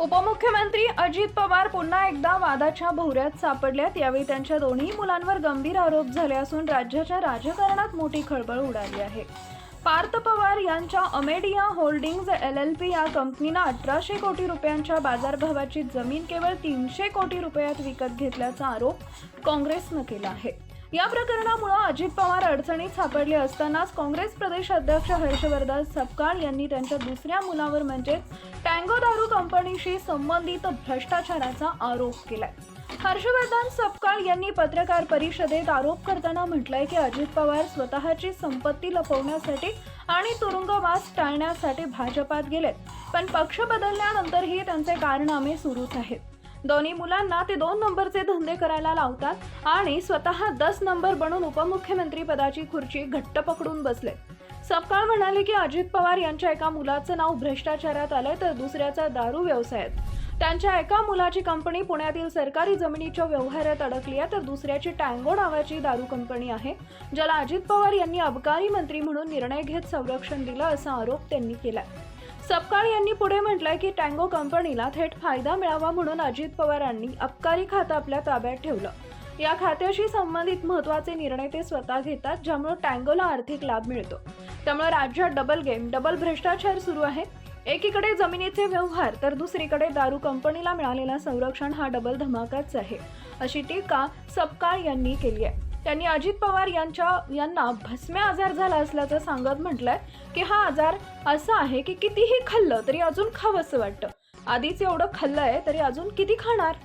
उपमुख्यमंत्री अजित पवार पुन्हा एकदा वादाच्या भोवऱ्यात सापडल्यात. यावेळी त्यांच्या दोन्ही मुलांवर गंभीर आरोप झाले असून राज्याच्या राजकारणात मोठी खळबळ उडाली आहे. पार्थ पवार यांच्या Amadea holdings L L P या कंपनीनं अठराशे कोटी रुपयांच्या बाजारभावाची जमीन केवळ तीनशे कोटी रुपयात विकत घेतल्याचा आरोप काँग्रेसनं केला आहे. या प्रकरणामुळे अजित पवार अडचणीत सापडले असतानाच काँग्रेस प्रदेश अध्यक्ष हर्षवर्धन सपकाळ यांनी त्यांच्या दुसऱ्या मुलावर म्हणजेच टँगो दारू कंपनीशी संबंधित भ्रष्टाचाराचा आरोप केलाय. हर्षवर्धन सपकाळ यांनी पत्रकार परिषदेत आरोप करताना म्हटलंय की अजित पवार स्वतःची संपत्ती लपवण्यासाठी आणि तुरुंगवास टाळण्यासाठी भाजपात गेलेत. पण पक्ष बदलल्यानंतरही त्यांचे कारनामे सुरूच आहेत. दोन्ही मुलांना ते दोन नंबरचे धंदे करायला लावतात आणि स्वतः दस नंबर बनून उपमुख्यमंत्री पदाची खुर्ची घट्ट पकडून बसले. सपकाळ म्हणाले की अजित पवार यांच्या एका मुलाचं नाव भ्रष्टाचारात आलंय तर दुसऱ्याचा दारू व्यवसायात. त्यांच्या एका मुलाची कंपनी पुण्यातील सरकारी जमिनीच्या व्यवहारात अडकली आहे तर दुसऱ्याची टँगो नावाची दारू कंपनी आहे ज्याला अजित पवार यांनी अबकारी मंत्री म्हणून निर्णय घेत संरक्षण दिलं असा आरोप त्यांनी केला सपकाळ यांनी पुढे म्हटलंय की टँगो कंपनीला थेट फायदा मिळावा म्हणून अजित पवारांनी अबकारी खातं आपल्या ताब्यात ठेवलं. या खात्याशी संबंधित महत्त्वाचे निर्णय ते स्वतः घेतात ज्यामुळे टँगोला आर्थिक लाभ मिळतो. त्यामुळे राज्यात डबल गेम डबल भ्रष्टाचार सुरू आहे. एकीकडे जमिनीचे व्यवहार तर दुसरीकडे दारू कंपनीला मिळालेला संरक्षण हा डबल धमाकाच आहे. अशी टीका सपकाळ यांनी केली आहे. त्यांनी अजित पवार यांच्या यांना भस्म्या आजार झाला असल्याचं सांगत म्हटलंय की हा आजार असा आहे की कितीही खाल्लं तरी अजून खावंसं वाटतं. आधीच एवढं खाल्लंय तरी अजून किती खाणार?